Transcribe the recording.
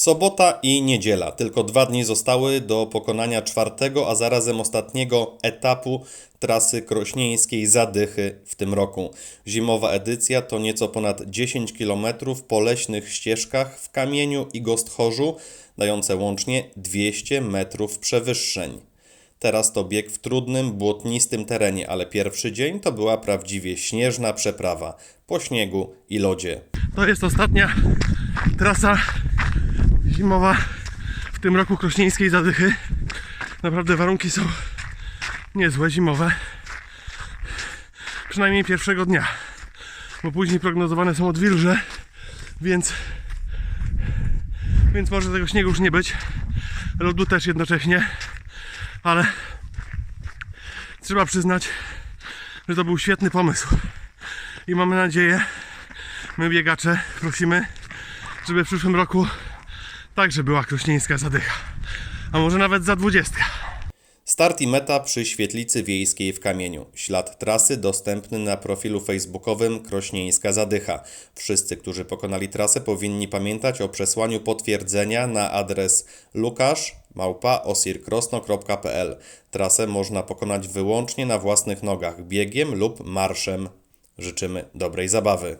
Sobota i niedziela. Tylko dwa dni zostały do pokonania czwartego, a zarazem ostatniego etapu trasy krośnieńskiej Zadychy w tym roku. Zimowa edycja to nieco ponad 10 km po leśnych ścieżkach w Kamieniu i Gostchorzu, dające łącznie 200 metrów przewyższeń. Teraz to bieg w trudnym, błotnistym terenie, ale pierwszy dzień to była prawdziwie śnieżna przeprawa po śniegu i lodzie. To jest ostatnia trasa zimowa w tym roku krośnieńskiej zadychy. Naprawdę warunki są niezłe, zimowe. Przynajmniej pierwszego dnia. Bo później prognozowane są odwilże, więc więc może tego śniegu już nie być. Lodu też jednocześnie, ale trzeba przyznać, że to był świetny pomysł. I mamy nadzieję, my biegacze prosimy, żeby w przyszłym roku także była krośnieńska zadycha. A może nawet za dwudziestka. Start i meta przy świetlicy wiejskiej w Kamieniu. Ślad trasy dostępny na profilu facebookowym Krośnieńska Zadycha. Wszyscy, którzy pokonali trasę powinni pamiętać o przesłaniu potwierdzenia na adres lukasz.osirkrosno.pl. Trasę można pokonać wyłącznie na własnych nogach, biegiem lub marszem. Życzymy dobrej zabawy.